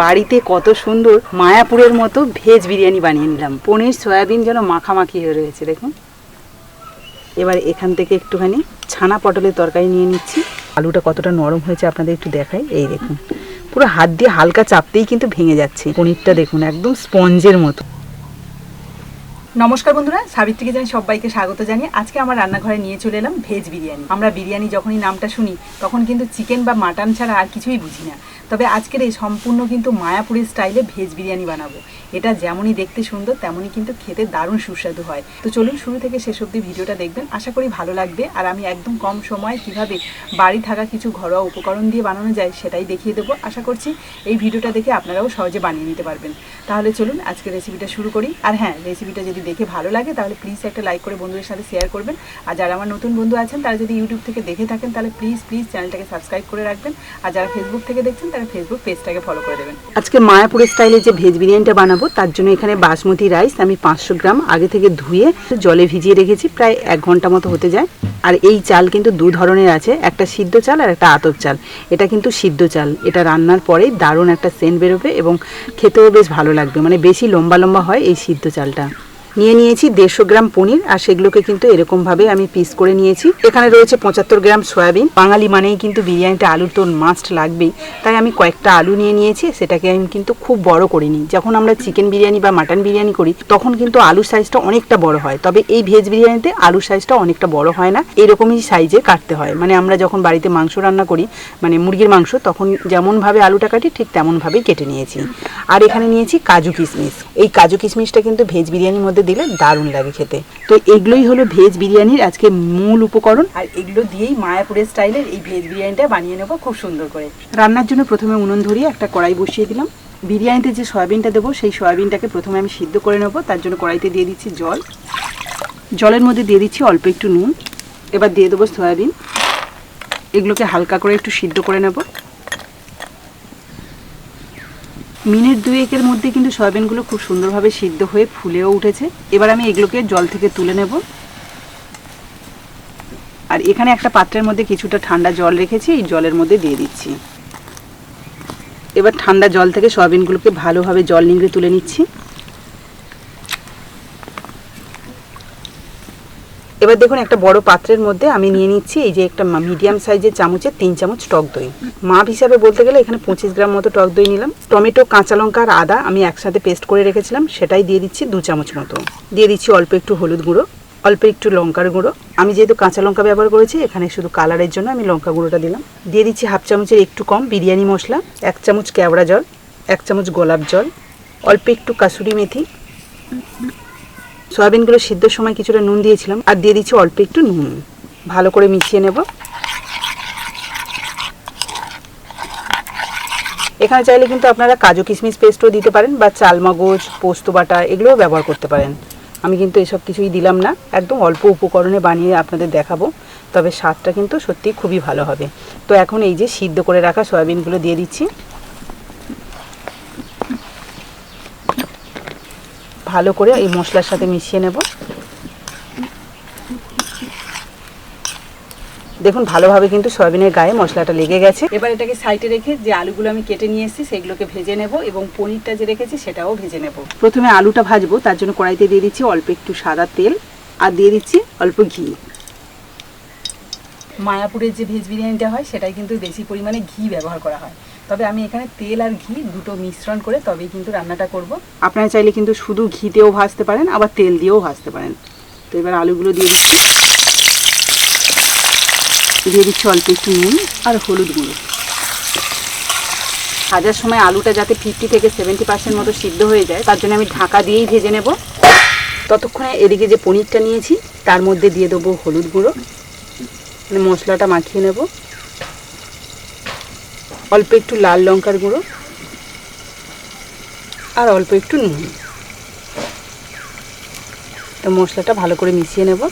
বাড়িতে কত সুন্দর মায়াপুরের মতো ভেজ বিরিয়ানি বানিয়ে নিলাম। পনির, সয়াবিন যেন মাখামাখি হয়ে রয়েছে, দেখুন। এবার এখান থেকে একটুখানি ছানা পটলের তরকারি নিয়ে নিচ্ছি। আলুটা কতটা নরম হয়েছে আপনাদের একটু দেখাই। এই দেখুন, পুরো হাত দিয়ে হালকা চাপতেই কিন্তু ভেঙে যাচ্ছে। পনিরটা দেখুন, একদম স্পঞ্জের মতো। নমস্কার বন্ধুরা, সাবিত্রীকে জানি সবাইকে স্বাগত জানিয়ে আজকে আমার রান্নাঘরে নিয়ে চলে এলাম ভেজ বিরিয়ানি। আমরা বিরিয়ানি যখনই নামটা শুনি, তখন কিন্তু চিকেন বা মাটন ছাড়া আর কিছুই বুঝি না। তবে আজকের এই সম্পূর্ণ কিন্তু মায়াপুরের স্টাইলে ভেজ বিরিয়ানি বানাবো। এটা যেমনই দেখতে সুন্দর, তেমনই কিন্তু খেতে দারুণ সুস্বাদু হয়। তো চলুন শুরু থেকে শেষ অবধি ভিডিওটা দেখবেন। আশা করি ভালো লাগবে। আর আমি একদম কম সময়ে কীভাবে বাড়ি থাকা কিছু ঘরোয়া উপকরণ দিয়ে বানানো যায় সেটাই দেখিয়ে দেবো। আশা করছি এই ভিডিওটা দেখে আপনারাও সহজে বানিয়ে নিতে পারবেন। তাহলে চলুন আজকে রেসিপিটা শুরু করি। আর হ্যাঁ রেসিপিটা যদি দেখে ভালো লাগে, তাহলে প্লিজ একটা লাইক করে বন্ধুদের সাথে শেয়ার করবেন। আর যারা আমার নতুন বন্ধু আছেন, তারা যদি ইউটিউব থেকে দেখে থাকেন, তাহলে প্লিজ প্লিজ চ্যানেলটাকে সাবস্ক্রাইব করে রাখবেন। আর যারা ফেসবুক থেকে দেখছেন, তারা ফেসবুক পেজটাকে ফলো করে দেবেন। আজকে মায়াপুরের স্টাইলে যে ভেজ বিরিয়ানিটা বানাবো, তার জন্য এখানে বাসমতি রাইস আমি পাঁচশো গ্রাম আগে থেকে ধুয়ে জলে ভিজিয়ে রেখেছি, প্রায় এক ঘণ্টা মতো হতে যায়। আর এই চাল কিন্তু দু ধরনের আছে, একটা সিদ্ধ চাল আর একটা আতপ চাল। এটা কিন্তু সিদ্ধ চাল। এটা রান্নার পরেই দারুণ একটা সেন্ট বেরোবে এবং খেতেও বেশ ভালো লাগবে। মানে বেশি লম্বা লম্বা হয় এই সিদ্ধ চালটা। নিয়ে নিয়েছি, দেড়শো গ্রাম পনির, আর সেগুলোকে কিন্তু এরকমভাবে আমি পিস করে নিয়েছি। এখানে রয়েছে পঁচাত্তর গ্রাম সয়াবিন। বাঙালি মানেই কিন্তু বিরিয়ানিটা আলুর তো মাস্ট লাগবেই। তাই আমি কয়েকটা আলু নিয়ে নিয়েছি, সেটাকে আমি কিন্তু খুব বড় করিনি যখন আমরা চিকেন বিরিয়ানি বা মাটন বিরিয়ানি করি, তখন কিন্তু আলুর সাইজটা অনেকটা বড় হয়। তবে এই ভেজ বিরিয়ানিতে আলুর সাইজটা অনেকটা বড় হয় না, এরকমই সাইজে কাটতে হয়। মানে আমরা যখন বাড়িতে মাংস রান্না করি মানে মুরগির মাংস, তখন যেমনভাবে আলুটা কাটি, ঠিক তেমনভাবেই কেটে নিয়েছি। আর এখানে নিয়েছি কাজু কিশমিশ। এই কাজু কিশমিশটা কিন্তু ভেজ বিরিয়ানির মধ্যে দিলে দারুণ লাগে খেতে। তো এগুলোই হলো ভেজ বিরিয়ানির আজকে মূল উপকরণ। আর এগুলো দিয়েই মায়াপুরের স্টাইলের এই ভেজ বিরিয়ানিটা বানিয়ে নেব খুব সুন্দর করে। রান্নার জন্য প্রথমে উনুন ধরিয়ে একটা কড়াই বসিয়ে দিলাম। বিরিয়ানিতে যে সয়াবিনটা দেবো সেই সয়াবিনটাকে প্রথমে আমি সিদ্ধ করে নেব। তার জন্য কড়াইতে দিয়ে দিচ্ছি জল। জলের মধ্যে দিয়ে দিচ্ছি অল্প একটু নুন। এবার দিয়ে দেবো সয়াবিন। এগুলোকে হালকা করে একটু সিদ্ধ করে নেব। মিনিট দুয়েকের মধ্যে কিন্তু সয়াবিনগুলো খুব সুন্দরভাবে সিদ্ধ হয়ে ফুলেও উঠেছে। এবার আমি এগুলোকে জল থেকে তুলে নেব। আর এখানে একটা পাত্রের মধ্যে কিছুটা ঠান্ডা জল রেখেছি, এই জলের মধ্যে দিয়ে দিচ্ছি। এবার ঠান্ডা জল থেকে সয়াবিনগুলোকে ভালোভাবে জল নিংড়ে তুলে নিচ্ছি। এবার দেখুন, একটা বড় পাত্রের মধ্যে আমি নিয়ে নিচ্ছি এই যে একটা মিডিয়াম সাইজের চামচের তিন চামচ টক দই। মাপ হিসাবে বলতে গেলে এখানে পঁচিশ গ্রাম মতো টক দই নিলাম। টমেটো, কাঁচা লঙ্কা আর আদা আমি একসাথে পেস্ট করে রেখেছিলাম। সেটাই দিয়ে দিচ্ছি দু চামচ মতো। দিয়ে দিচ্ছি অল্প একটু হলুদ গুঁড়ো, অল্প একটু লঙ্কার গুঁড়ো। আমি যেহেতু কাঁচা লঙ্কা ব্যবহার করেছি, এখানে শুধু কালারের জন্য আমি লঙ্কা গুঁড়োটা দিলাম। দিয়ে দিচ্ছি হাফ চামচের একটু কম বিরিয়ানি মশলা, এক চামচ কেওড়া জল, এক চামচ গোলাপ জল, অল্প একটু কাসুরি মেথি সয়াবিনগুলো সিদ্ধর সময় কিছুটা নুন দিয়েছিলাম, আর দিয়ে দিচ্ছি অল্প একটু নুন। ভালো করে মিশিয়ে নেব। এখানে চাইলে কিন্তু আপনারা কাজু কিশমিশ পেস্টও দিতে পারেন, বা চালমগজ পোস্ত বাটা এগুলোও ব্যবহার করতে পারেন। আমি কিন্তু এসব কিছুই দিলাম না, একদম অল্প উপকরণে বানিয়ে আপনাদের দেখাবো, তবে স্বাদটা কিন্তু সত্যি খুবই ভালো হবে। তো এখন এই যে সিদ্ধ করে রাখা সয়াবিনগুলো দিয়ে দিচ্ছি। ভালো করে এই মশলার সাথে মিশিয়ে নেব। দেখুন, ভালোভাবে কিন্তু সয়াবিনের গায়ে মশলাটা লেগে গেছে। এবার এটাকে সাইডে রেখে যে আলুগুলো আমি কেটে নিয়ে এসেছি, সেগুলোকে ভেজে নেব এবং পনিরটা যে রেখেছি, সেটাও ভেজে নেব। প্রথমে আলুটা ভাজবো, তার জন্য কড়াইতে দিয়ে দিচ্ছি অল্প একটু সাদা তেল আর দিয়ে দিচ্ছি অল্প ঘি। মায়াপুরের যে ভেজ বিরিয়ানিটা হয় সেটাই কিন্তু বেশি পরিমাণে ঘি ব্যবহার করা হয়। তবে আমি এখানে তেল আর ঘি দুটো মিশ্রণ করে তবেই কিন্তু রান্নাটা করব। আপনারা চাইলে কিন্তু শুধু ঘিতেও ভাজতে পারেন, আবার তেল দিয়েও ভাজতে পারেন। তো এবার আলুগুলো দিয়ে দিচ্ছি। দিয়ে দিচ্ছি অল্প একটু নুন আর হলুদ গুঁড়ো। ভাজার সময় আলুটা যাতে ফিফটি থেকে সেভেন্টি পার্সেন্ট মতো সিদ্ধ হয়ে যায়, তার জন্য আমি ঢাকা দিয়েই ভেজে নেব। ততক্ষণে এদিকে যে পনিরটা নিয়েছি, তার মধ্যে দিয়ে দেবো হলুদ গুঁড়ো। মানে মশলাটা মাখিয়ে নেব। অল্প একটু লাল লঙ্কার গুঁড়ো আর অল্প একটু নুন। তো মশলাটা ভালো করে মিশিয়ে নেব।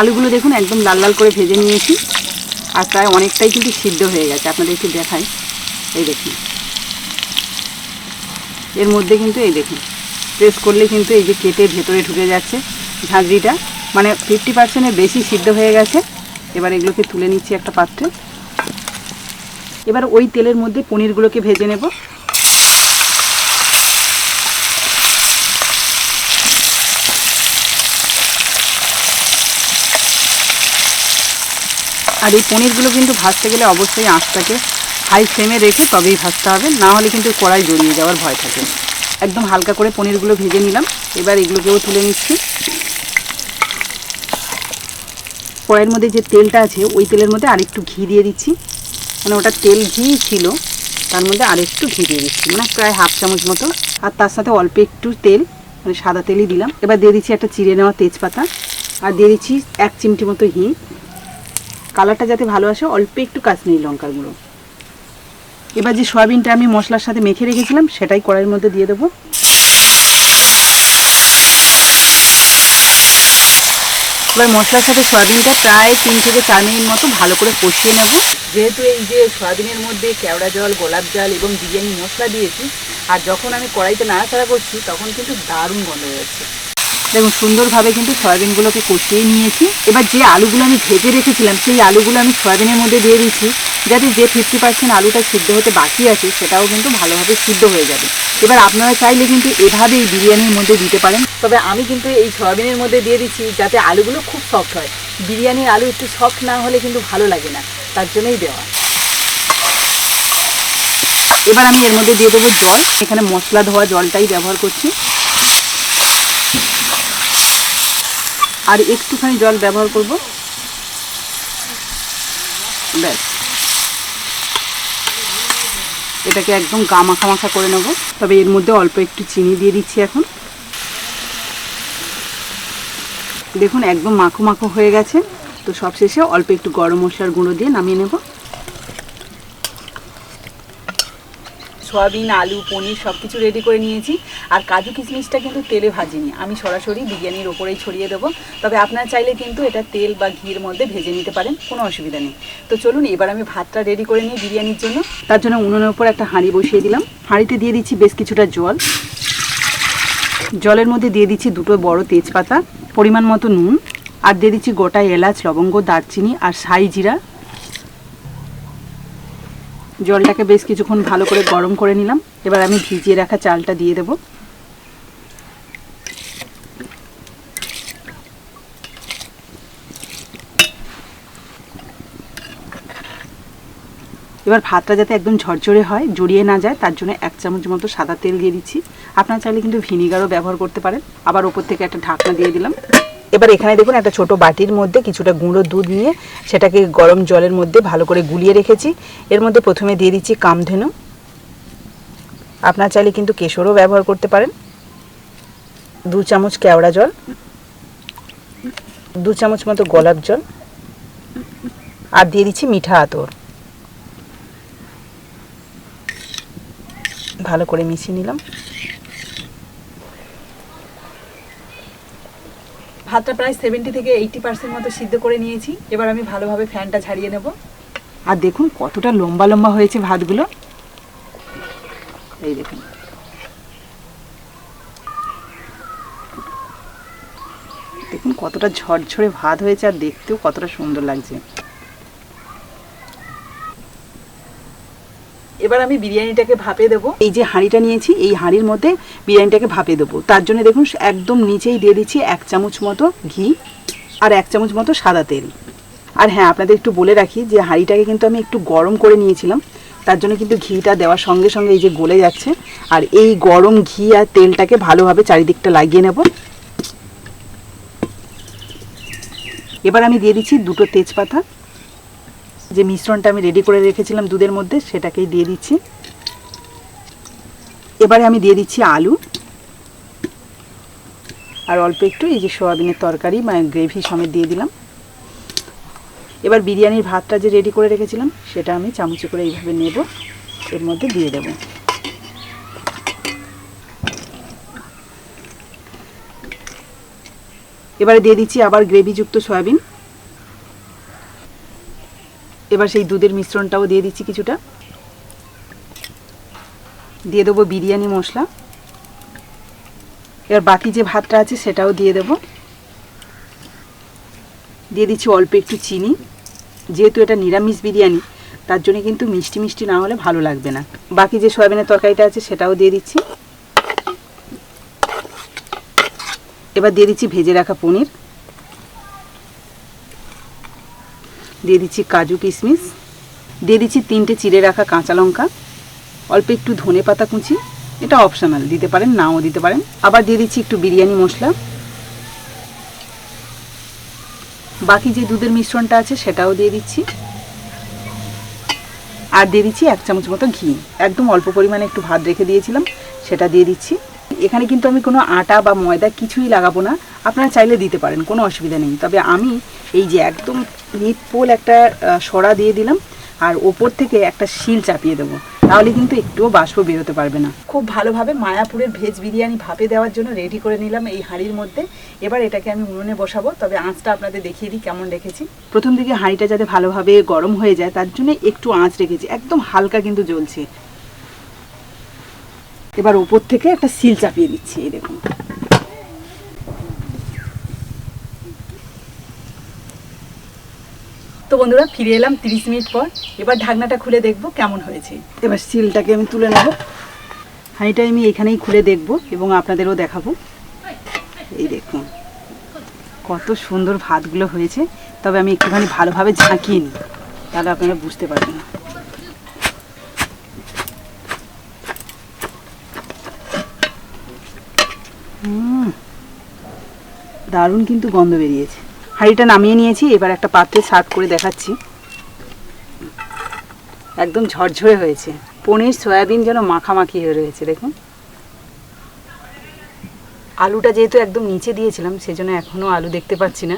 আলুগুলো দেখুন একদম লাল লাল করে ভেজে নিয়েছি। আর প্রায় অনেকটাই কিন্তু সিদ্ধ হয়ে গেছে। আপনাদের একটু দেখাই। এই দেখুন। এর মধ্যে কিন্তু এই দেখুন। প্রেস করলে কিন্তু এই যে কেটে ভেতরে ঢুকে যাচ্ছে ঝাঁঝরিটা। মানে ফিফটি পার্সেন্টের বেশি সিদ্ধ হয়ে গেছে। এবার এগুলোকে তুলে নিচ্ছি একটা পাত্রে। এবার ওই তেলের মধ্যে পনিরগুলোকে ভেজে নেব। আর এই পনিরগুলো কিন্তু ভাজতে গেলে অবশ্যই আঁচটাকে হাই ফ্লেমে রেখে তবেই ভাজতে হবে। না হলে কিন্তু কড়াই জড়িয়ে যাওয়ার ভয় থাকে। একদম হালকা করে পনিরগুলো ভেজে নিলাম। এবার এগুলোকেও তুলে নিচ্ছি। কড়াইয়ের মধ্যে যে তেলটা আছে, ওই তেলের মধ্যে আরেকটু ঘি দিয়ে দিচ্ছি। মানে ওটা তেল ঘি ছিল, তার মধ্যে আরেকটু ঘি দিয়ে দিচ্ছি। মানে প্রায় হাফ চামচ মতো। আর তার সাথে অল্প একটু তেল মানে সাদা তেলই দিলাম। এবার দিয়ে দিচ্ছি একটা চিড়ে নেওয়া তেজপাতা। আর দিয়ে দিচ্ছি এক চিমটি মতো হিং। কালারটা যাতে ভালো আসে, অল্প একটু কাশ্মীরি লঙ্কার গুঁড়ো। এবার যে সয়াবিনটা আমি মশলার সাথে মেখে রেখেছিলাম, সেটাই কড়াইয়ের মধ্যে দিয়ে দেবো। এবার মশলার সাথে সয়াবিনটা প্রায় তিন থেকে চার মিনিট মতো ভালো করে কষিয়ে নেব। যেহেতু এই যে সয়াবিনের মধ্যে কেওড়া জল, গোলাপ জল এবং বিরিয়ানি মশলা দিয়েছি, আর যখন আমি কড়াইতে নাড়াচাড়া করছি, তখন কিন্তু দারুণ গন্ধ হয়ে যাচ্ছে দেখুন, সুন্দরভাবে কিন্তু সয়াবিনগুলোকে কষিয়ে নিয়েছি। এবার যে আলুগুলো আমি ভেজে রেখেছিলাম, সেই আলুগুলো আমি সয়াবিনের মধ্যে দিয়ে দিচ্ছি যাতে যে ফিফটি পার্সেন্ট আলুটা সিদ্ধ হতে বাকি আছে, সেটাও কিন্তু ভালোভাবে সিদ্ধ হয়ে যাবে। এবার আপনারা চাইলে কিন্তু এভাবে এই বিরিয়ানির মধ্যে দিতে পারেন। তবে আমি কিন্তু এই সয়াবিনের মধ্যে দিয়ে দিচ্ছি, যাতে আলুগুলো খুব সফট হয়। বিরিয়ানির আলু একটু সফট না হলে কিন্তু ভালো লাগে না, তার জন্যই দেওয়া। এবার আমি এর মধ্যে দিয়ে দেবো জল। এখানে মশলা ধোয়া জলটাই ব্যবহার করছি। আর একটুখানি জল ব্যবহার করব। ব্যাস। এটাকে একদম গা মাখা মাখা করে নেব। তবে এর মধ্যে অল্প একটু চিনি দিয়ে দিচ্ছি এখন। দেখুন, একদম মাখো মাখো হয়ে গেছে। তো সবশেষে অল্প একটু গরম মশলার গুঁড়ো দিয়ে নামিয়ে নেব। সয়াবিন, আলু, পনির সব কিছু রেডি করে নিয়েছি। আর কাজু কিশমিশটা কিন্তু তেলে ভাজিনি। আমি সরাসরি বিরিয়ানির ওপরেই ছড়িয়ে দেবো। তবে আপনারা চাইলে কিন্তু এটা তেল বা ঘির মধ্যে ভেজে নিতে পারেন, কোনো অসুবিধা নেই। তো চলুন, এবার আমি ভাতটা রেডি করে নিই বিরিয়ানির জন্য। তার জন্য উনুনের ওপর একটা হাঁড়ি বসিয়ে দিলাম। হাঁড়িতে দিয়ে দিচ্ছি বেশ কিছুটা জল। জলের মধ্যে দিয়ে দিচ্ছি দুটো বড় তেজপাতা, পরিমাণ মতো নুন, আর দিয়ে দিচ্ছি গোটা এলাচ, লবঙ্গ, দারচিনি আর সাই জিরা। জলটাকে বেশ কিছুক্ষণ ভালো করে গরম করে নিলাম। এবার আমি ভিজিয়ে রাখা চালটা দিয়ে দেব। এবার ভাতটা যাতে একদম ঝরঝরে হয়, জড়িয়ে না যায়, তার জন্য এক চামচ মতো সাদা তেল দিয়ে দিচ্ছি। আপনারা চাইলে কিন্তু ভিনিগারও ব্যবহার করতে পারেন। আবার ওপর থেকে একটা ঢাকনা দিয়ে দিলাম। এবার এখানে দেখুন একটা ছোট বাটির মধ্যে কিছুটা গুঁড়ো দুধ নিয়ে সেটাকে গরম জলের মধ্যে ভালো করে গুলিয়ে রেখেছি। এর মধ্যে প্রথমে দিয়ে দিচ্ছি কামধেনু। আপনার চাইলে কিন্তু কেশরও ব্যবহার করতে পারেন। দু চামচ কেওড়া জল। দু চামচ মতো গোলাপ জল। আর দিয়ে দিচ্ছি মিঠা আতর। ভালো করে মিশিয়ে নিলাম। ভাতটা প্রায় সেভেন্টি থেকে এইটি পার্সেন্ট মতো সিদ্ধ করে নিয়েছি। এবার আমি ভালোভাবে ফ্যানটা ছাড়িয়ে নেব। আর দেখুন কতটা লম্বা লম্বা হয়েছে ভাতগুলো। এই দেখুন। দেখুন কতটা ঝরঝরে ভাত হয়েছে আর দেখতেও কতটা সুন্দর লাগছে। এবার আমি বিরিয়ানিটাকে ভাপে দেবো। এই যে হাঁড়িটা নিয়েছি, এই হাঁড়ির মধ্যে বিরিয়ানিটাকে ভাপে দেবো। তার জন্য দেখুন, একদম নিচেই দিয়ে দিচ্ছি এক চামচ মতো ঘি আর এক চামচ মতো সাদা তেল। আর হ্যাঁ আপনাদের একটু বলে রাখি যে হাঁড়িটাকে কিন্তু আমি একটু গরম করে নিয়েছিলাম। তার জন্য কিন্তু ঘিটা দেওয়ার সঙ্গে সঙ্গে এই যে গলে যাচ্ছে। আর এই গরম ঘি আর তেলটাকে ভালোভাবে চারিদিকটা লাগিয়ে নেব। এবার আমি দিয়ে দিচ্ছি দুটো তেজপাতা। যে মিশ্রণটা আমি রেডি করে রেখেছিলাম দুধের মধ্যে, সেটাকেই দিয়ে দিচ্ছি। এবারে আমি দিয়ে দিচ্ছি আলু। আর অল্প একটু এই যে সোয়াবিনের তরকারি মানে গ্রেভি সমেত দিয়ে দিলাম। এবার বিরিয়ানির ভাতটা যে রেডি করে রেখেছিলাম, সেটা আমি চামচে করে এইভাবে নেব। এর মধ্যে দিয়ে দেব। এবারে দিয়ে দিচ্ছি আবার গ্রেভিযুক্ত সয়াবিন। এবার সেই দুধের মিশ্রণটাও দিয়ে দিচ্ছি কিছুটা। দিয়ে দেবো বিরিয়ানি মশলা। এবার বাকি যে ভাতটা আছে সেটাও দিয়ে দেব। দিয়ে দিচ্ছি অল্প একটু চিনি। যেহেতু এটা নিরামিষ বিরিয়ানি, তার জন্য কিন্তু মিষ্টি মিষ্টি না হলে ভালো লাগবে না। বাকি যে সয়াবিনের তরকারিটা আছে সেটাও দিয়ে দিচ্ছি। এবার দিয়ে দিচ্ছি ভেজে রাখা পনির। দিয়ে দিচ্ছি কাজু কিশমিশ, দিয়ে দিচ্ছি তিনটে চিড়ে রাখা কাঁচা লঙ্কা, অল্প একটু ধনে পাতা কুচি, এটা অপশনাল দিতে পারেন, নাও দিতে পারেন। আবার দিয়ে দিচ্ছি একটু বিরিয়ানি মশলা। বাকি যে দুধের মিশ্রণটা আছে সেটাও দিয়ে দিচ্ছি। আর দিয়ে দিচ্ছি এক চামচ মতো ঘি। একদম অল্প পরিমাণে একটু ভাত রেখে দিয়েছিলাম, সেটা দিয়ে দিচ্ছি। এখানে কিন্তু আমি কোনো আটা বা ময়দা কিছুই লাগাবো না। আপনারা চাইলে দিতে পারেন কোনো অসুবিধা নেই। তবে আমি এই যে একদম নিটপোল একটা সরা দিয়ে দিলাম আর ওপর থেকে একটা শিল চাপিয়ে দেবো। তাহলে কিন্তু একটুও বাষ্প বেরোতে পারবে না। খুব ভালোভাবে মায়াপুরের ভেজ বিরিয়ানি ভাপে দেওয়ার জন্য রেডি করে নিলাম এই হাঁড়ির মধ্যে। এবার এটাকে আমি উনুনে বসাবো তবে আঁচটা আপনাদের দেখিয়ে দিই কেমন রেখেছি। প্রথম দিকে হাঁড়িটা যাতে ভালোভাবে গরম হয়ে যায় তার জন্য একটু আঁচ রেখেছি। একদম হালকা কিন্তু জ্বলছে। এবার উপর থেকে একটা সিল চাপিয়ে দিচ্ছি এই দেখুন। তো বন্ধুরা ফিরে এলাম তিরিশ মিনিট পর। এবার ঢাকনাটা খুলে দেখব কেমন হয়েছে। এবার সিলটাকে আমি তুলে নেব। হাঁড়িটা আমি এখানেই খুলে দেখব এবং আপনাদেরও দেখাবো। এই দেখুন কত সুন্দর ভাতগুলো হয়েছে। তবে আমি একটুখানি ভালোভাবে ঝাঁকিয়ে নিই তাহলে আপনারা বুঝতে পারবেন দারুণ কিন্তু গন্ধ বেরিয়েছে। হাঁড়িটা নামিয়ে নিয়েছি, এবার একটা পাত্রে সার্ভ করে দেখাচ্ছি। একদম ঝরঝরে হয়েছে। পনির, সয়াবিন যেন মাখামাখি হয়ে রয়েছে, দেখুন। আলুটা যেহেতু একদম নিচে দিয়েছিলাম, সেজন্য এখনও আলু দেখতে পাচ্ছি না।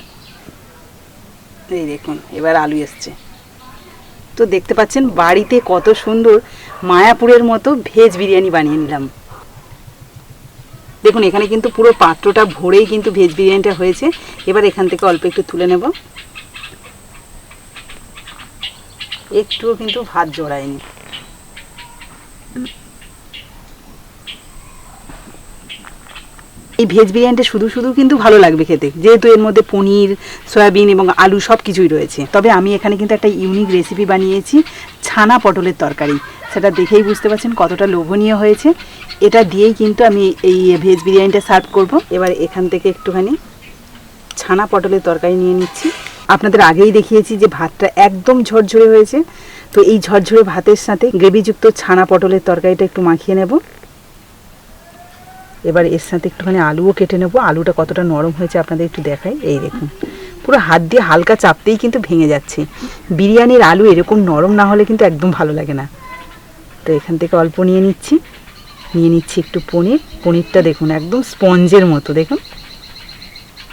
এই দেখুন, এবার আলু এসছে। তো দেখতে পাচ্ছেন, বাড়িতে কত সুন্দর মায়াপুরের মতো ভেজ বিরিয়ানি বানিয়ে নিলাম। দেখুন, এখানে কিন্তু পুরো পাত্রটা ভরেই কিন্তু ভেজ বিরিয়ানিটা হয়েছে। এবার এখান থেকে অল্প একটু তুলে নেব। একটুও কিন্তু ভাত জড়ায়নি। এই ভেজ বিরিয়ানিটা শুধু শুধু কিন্তু ভালো লাগবে খেতে। যেহেতু এর মধ্যে পনির, সয়াবিন এবং আলু সব কিছুই রয়েছে। তবে আমি এখানে কিন্তু একটা ইউনিক রেসিপি বানিয়েছি, ছানা পটলের তরকারি। সেটা দেখেই বুঝতে পারছেন কতটা লোভনীয় হয়েছে। এটা দিয়েই কিন্তু আমি এই ভেজ বিরিয়ানিটা সার্ভ করব। এবার এখান থেকে একটুখানি ছানা পটলের তরকারি নিয়ে নিচ্ছি। আপনাদের আগেই দেখিয়েছি যে ভাতটা একদম ঝরঝরে হয়েছে। তো এই ঝরঝরে ভাতের সাথে গ্রেভিযুক্ত ছানা পটলের তরকারিটা একটু মাখিয়ে নেব। এবার এর সাথে একটুখানি আলুও কেটে নেব। আলুটা কতটা নরম হয়েছে আপনাদের একটু দেখাই। এই দেখুন, পুরো হাত দিয়ে হালকা চাপতেই কিন্তু ভেঙে যাচ্ছে। বিরিয়ানির আলু এরকম নরম না হলে কিন্তু একদম ভালো লাগে না। তো এখান থেকে অল্প নিয়ে নিচ্ছি। নিয়ে নিচ্ছি একটু পনির। পনিরটা দেখুন, একদম স্পঞ্জের মতো, দেখুন।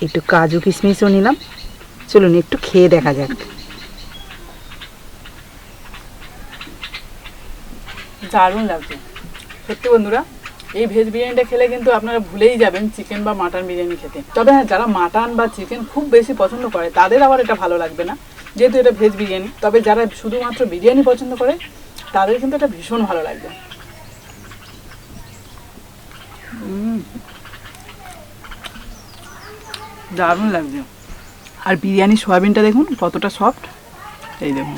একটু কাজু কিশমিশও নিলাম। চলুন, একটু খেয়ে দেখা যাক। দারুণ লাগছে। সত্যি বন্ধুরা, এই ভেজ বিরিয়ানিটা খেলে কিন্তু আপনারা ভুলেই যাবেন চিকেন বা মাটন বিরিয়ানি খেতে। তবে হ্যাঁ যারা মাটন বা চিকেন খুব বেশি পছন্দ করে, তাদের আবার এটা ভালো লাগবে না। যেহেতু এটা ভেজ বিরিয়ানি, তবে যারা শুধুমাত্র বিরিয়ানি পছন্দ করে, তাদের কিন্তু এটা ভীষণ ভালো লাগবে। দারুণ লাগছে। আর বিরিয়ানি, সয়াবিনটা দেখুন, কতটা সফট এই দেখুন।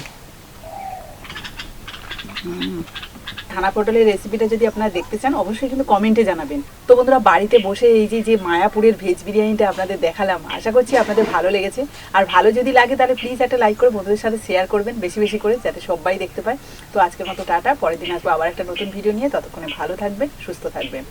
থানা পটলের রেসিপিটা যদি আপনারা দেখতে চান, অবশ্যই কিন্তু কমেন্টে জানাবেন। তো বন্ধুরা, বাড়িতে বসে এই যে যে মায়াপুরের ভেজ বিরিয়ানিটা আপনাদের দেখালাম, আশা করছি আপনাদের ভালো লেগেছে। আর ভালো যদি লাগে, তাহলে প্লিজ একটা লাইক করে বন্ধুদের সাথে শেয়ার করবেন, বেশি বেশি করে, যাতে সবাই দেখতে পায়। তো আজকের মতো টাটা, পরের দিন আসব আবার একটা নতুন ভিডিও নিয়ে। ততক্ষণে ভালো থাকবেন, সুস্থ থাকবেন।